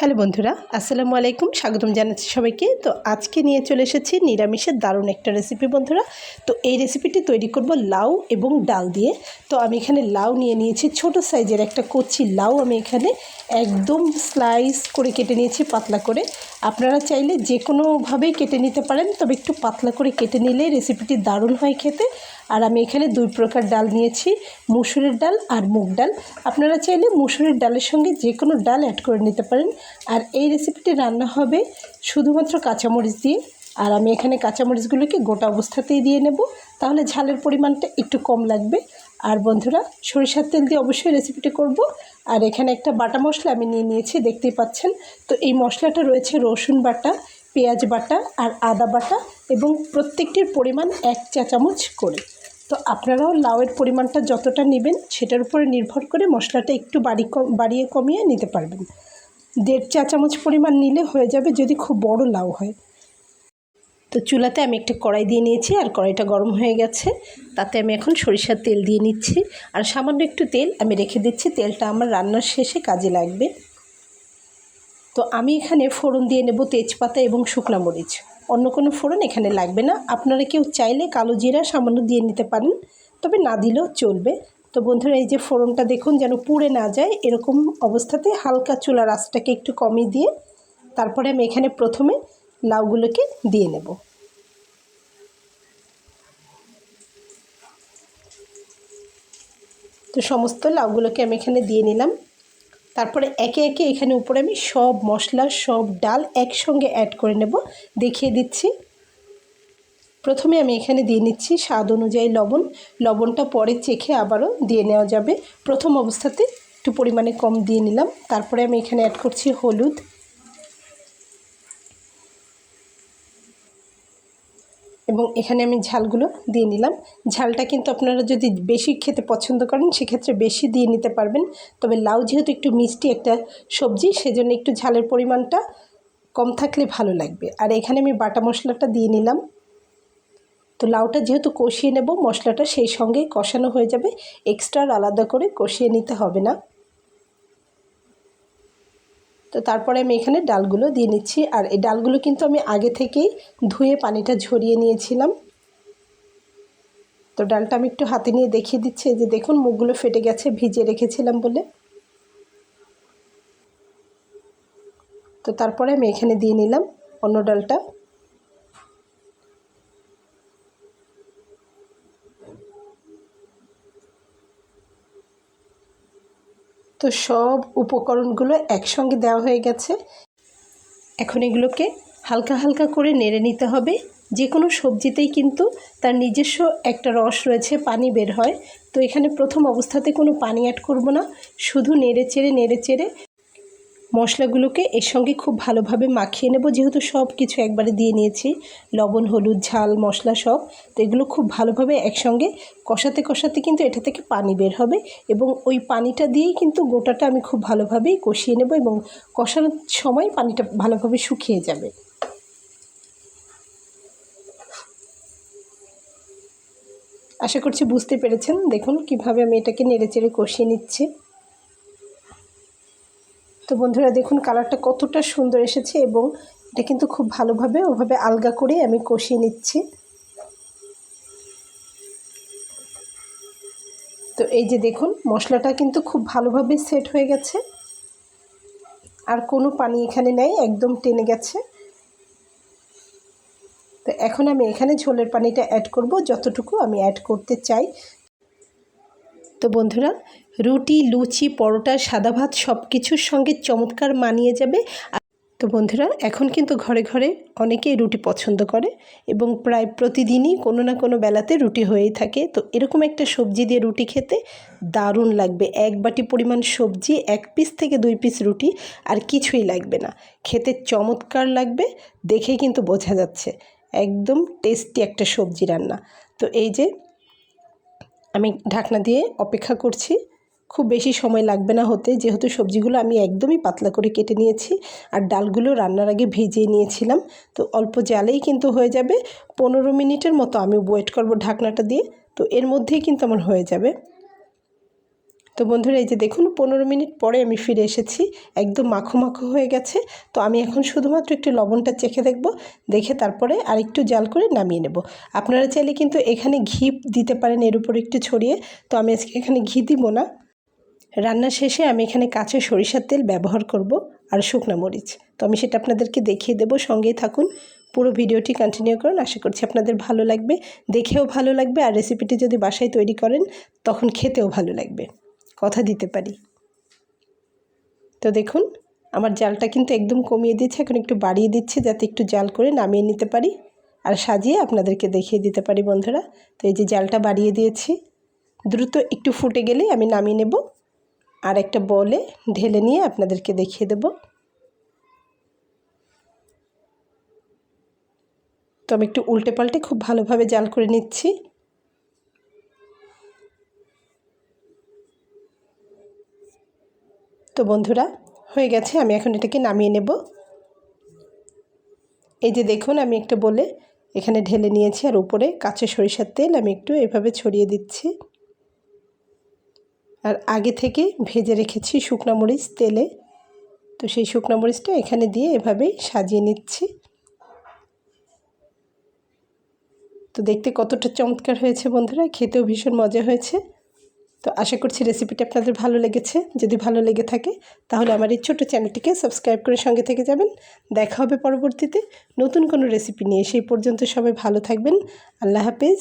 Hello বন্ধুরা, আসসালামু আলাইকুম, স্বাগতম জানাচ্ছি সবাইকে। তো আজকে নিয়ে চলে এসেছি নিরামিষের দারুণ একটা রেসিপি বন্ধুরা। তো এই রেসিপিটি তৈরি করব লাউ এবং ডাল দিয়ে। তো আমি এখানে লাউ নিয়ে নিয়েছি, ছোট সাইজের একটা কচি লাউ আমি এখানে একদম স্লাইস করে কেটে নিয়েছি পাতলা করে। আপনারা চাইলে যে কোনোভাবেই কেটে নিতে পারেন, তবে একটু পাতলা করে কেটে নিলে রেসিপিটি দারুণ হয় খেতে। আর আমি এখানে দুই প্রকার ডাল নিয়েছি, মুসুরের ডাল আর মুগ ডাল। আপনারা চাইলে মুসুরের ডালের সঙ্গে যে কোনো ডাল অ্যাড করে নিতে পারেন। আর এই রেসিপিটি রান্না হবে শুধুমাত্র কাঁচামরিচ দিয়ে। আর আমি এখানে কাঁচামরিচগুলোকে গোটা অবস্থাতেই দিয়ে নেব। তাহলে ঝালের পরিমাণটা একটু কম লাগবে। আর বন্ধুরা, সরিষার তেল দিয়ে অবশ্যই রেসিপিটি করব। আর এখানে একটা বাটা মশলা আমি নিয়ে নিয়েছি, দেখতেই পাচ্ছেন। তো এই মশলাটা রয়েছে রসুন বাটা, পেঁয়াজ বাটা আর আদা বাটা এবং প্রত্যেকটির পরিমাণ এক চা চামচ করে। তো আপনারাও লাউয়ের পরিমাণটা যতটা নেবেন, সেটার উপরে নির্ভর করে মশলাটা একটু বাড়ি বাড়িয়ে কমিয়ে নিতে পারবেন। দেড় চা চামচ পরিমাণ নিলে হয়ে যাবে যদি খুব বড় লাউ হয়। তো চুলাতে আমি একটা কড়াই দিয়ে নিয়েছি, আর কড়াইটা গরম হয়ে গেছে। তাতে আমি এখন সরিষার তেল দিয়ে নিচ্ছি। আর সামান্য একটু তেল আমি রেখে দিচ্ছি, তেলটা আমার রান্নার শেষে কাজে লাগবে। তো আমি এখানে ফোড়ন দিয়ে নেব তেজপাতা এবং শুকনা মরিচ। অন্য কোনো ফোড়ন এখানে লাগবে না। আপনারা কেউ চাইলে কালো জিরা সামান্য দিয়ে নিতে পারেন, তবে না দিলেও চলবে। তো বন্ধুরা, এই যে ফোড়নটা দেখুন যেন পুড়ে না যায়, এরকম অবস্থাতে হালকা চুলার আঁচটাকে একটু কমিয়ে দিয়ে তারপরে আমি এখানে প্রথমে লাউগুলোকে দিয়ে নেব। তো সমস্ত লাউগুলোকে আমি এখানে দিয়ে নিলাম। তারপরে একে একে এখানে উপরে আমি সব মশলা, সব ডাল একসঙ্গে অ্যাড করে নেব। দেখিয়ে দিচ্ছি। প্রথমে আমি এখানে দিয়ে নিচ্ছি স্বাদ অনুযায়ী লবণ। লবণটা পরে চেখে আবারও দিয়ে নেওয়া যাবে। প্রথম অবস্থাতে একটু পরিমাণে কম দিয়ে নিলাম। তারপরে আমি এখানে অ্যাড করছি হলুদ। এবং এখানে আমি ঝালগুলো দিয়ে নিলাম। ঝালটা কিন্তু আপনারা যদি বেশি খেতে পছন্দ করেন, সেক্ষেত্রে বেশি দিয়ে নিতে পারবেন। তবে লাউ যেহেতু একটু মিষ্টি একটা সবজি, সেজন্য একটু ঝালের পরিমাণটা কম থাকলে ভালো লাগবে। আর এখানে আমি বাটা মশলাটা দিয়ে নিলাম। তো লাউটা যেহেতু কষিয়ে নেব, মশলাটা সেই সঙ্গে কষানো হয়ে যাবে। এক্সট্রা আলাদা করে কষিয়ে নিতে হবে না। তো তারপরে আমি এখানে ডালগুলো দিয়ে নিচ্ছি। আর এই ডালগুলো কিন্তু আমি আগে থেকেই ধুয়ে পানিটা ঝরিয়ে নিয়েছিলাম। তো ডালটা আমি একটু হাতে নিয়ে দেখিয়ে দিচ্ছি। যে দেখুন, মুখগুলো ফেটে গেছে ভিজে রেখেছিলাম বলে। তো তারপরে আমি এখানে দিয়ে নিলাম অন্য ডালটা। তো সব উপকরণগুলো একসঙ্গে দেওয়া হয়ে গেছে। এখন এগুলোকে হালকা হালকা করে নেড়ে নিতে হবে। যে কোনো সবজিতেই কিন্তু তার নিজস্ব একটা রস রয়েছে, পানি বের হয়। তো এখানে প্রথম অবস্থাতে কোনো পানি অ্যাড করব না। শুধু নেড়ে চেড়ে নেড়ে চেড়ে মশলাগুলোকে এর সঙ্গে খুব ভালোভাবে মাখিয়ে নেব। যেহেতু সব কিছু একবারে দিয়ে নিয়েছি, লবণ, হলুদ, ঝাল, মশলা সব, তো এগুলো খুব ভালোভাবে একসঙ্গে কষাতে কষাতে কিন্তু এটা থেকে পানি বের হবে এবং ওই পানিটা দিয়েই কিন্তু গোটাটা আমি খুব ভালোভাবেই কষিয়ে নেব এবং কষানোর সময় পানিটা ভালোভাবে শুকিয়ে যাবে। আশা করছি বুঝতে পেরেছেন। দেখুন কীভাবে আমি এটাকে নেড়ে চেড়ে কষিয়ে নিচ্ছি। তো বন্ধুরা দেখুন কালারটা কতটা সুন্দর এসেছে এবং এটা কিন্তু খুব ভালোভাবে ওভাবে আলগা করে আমি কষিয়ে নিচ্ছি। তো এই যে দেখুন মশলাটা কিন্তু খুব ভালোভাবে সেট হয়ে গেছে। আর কোনো পানি এখানে নেই, একদম টেনে গেছে। তো এখন আমি এখানে ঝোলের পানিটা অ্যাড করব, যতটুকু আমি অ্যাড করতে চাই। তো বন্ধুরা, রুটি, লুচি, পরোটা, সাদা ভাত সব কিছুর সঙ্গে চমৎকার মানিয়ে যাবে। তো বন্ধুরা, এখন কিন্তু ঘরে ঘরে অনেকেই রুটি পছন্দ করে এবং প্রায় প্রতিদিনই কোনো না কোনো বেলাতে রুটি হয়েই থাকে। তো এরকম একটা সবজি দিয়ে রুটি খেতে দারুণ লাগবে। এক বাটি পরিমাণ সবজি, এক পিস থেকে দুই পিস রুটি আর কিছুই লাগবে না। খেতে চমৎকার লাগবে, দেখেই কিন্তু বোঝা যাচ্ছে। একদম টেস্টি একটা সবজি রান্না। তো এই যে আমি ঢাকনা দিয়ে অপেক্ষা করছি। খুব বেশি সময় লাগবে না হতে, যেহেতু সবজিগুলো আমি একদমই পাতলা করে কেটে নিয়েছি আর ডালগুলো রান্নার আগে ভিজিয়ে নিয়েছিলাম। তো অল্প জালেই কিন্তু হয়ে যাবে। পনেরো মিনিটের মতো আমি ওয়েট করব ঢাকনাটা দিয়ে। তো এর মধ্যেই কিন্তু আমার হয়ে যাবে। তো বন্ধুরা, এই যে দেখুন, পনেরো মিনিট পরে আমি ফিরে এসেছি। একদম মাখো মাখো হয়ে গেছে। তো আমি এখন শুধুমাত্র একটু লবণটা চেখে দেখব, দেখে তারপরে আর একটু জাল করে নামিয়ে নেব। আপনারা চাইলে কিন্তু এখানে ঘি দিতে পারেন এর উপর একটু ছড়িয়ে। তো আমি আজকে এখানে ঘি দিব না। রান্না শেষে আমি এখানে কাঁচা সরিষার তেল ব্যবহার করব আর শুকনা মরিচ। তো আমি সেটা আপনাদেরকে দেখিয়ে দেবো, সঙ্গেই থাকুন। পুরো ভিডিওটি কন্টিনিউ করুন। আশা করছি আপনাদের ভালো লাগবে। দেখেও ভালো লাগবে। আর রেসিপিটি যদি বাসায় তৈরি করেন, তখন খেতেও ভালো লাগবে। কথা দিতে পারি। তো দেখুন, আমার জালটা কিন্তু একদম কমিয়ে দিচ্ছে এখন একটু বাড়িয়ে দিচ্ছে যাতে একটু জাল করে নামিয়ে নিতে পারি আর সাজিয়ে আপনাদেরকে দেখিয়ে দিতে পারি বন্ধুরা। তো এই যে জালটা বাড়িয়ে দিয়েছি, দ্রুত একটু ফুটে গেলে আমি নামিয়ে নেব আর একটা বলে ঢেলে নিয়ে আপনাদেরকে দেখিয়ে দেব। তো আমি একটু উল্টে পাল্টে খুব ভালোভাবে জাল করে নিচ্ছি। তো বন্ধুরা, হয়ে গেছে। আমি এখন এটাকে নামিয়ে নেব। এই যে দেখুন, আমি একটা বলে এখানে ঢেলে নিয়েছি, আর উপরে কাঁচা সরিষার তেল আমি একটু এভাবে ছড়িয়ে দিচ্ছি। আর আগে থেকে ভেজে রেখেছি শুকনো মরিচ তেলে। তো সেই শুকনো মরিচটা এখানে দিয়ে এভাবেই সাজিয়ে নিচ্ছি। তো দেখতে কতটা চমৎকার হয়েছে বন্ধুরা, খেতেও ভীষণ মজা হয়েছে। তো আশা করছি রেসিপিটি আপনাদের ভালো লেগেছে। যদি ভালো লেগে থাকে, তাহলে আমার এই ছোটো চ্যানেলটিকে সাবস্ক্রাইব করে সঙ্গে থেকে যাবেন। দেখা হবে পরবর্তীতে নতুন কোনো রেসিপি নিয়ে। সেই পর্যন্ত সবাই ভালো থাকবেন। আল্লাহ হাফেজ।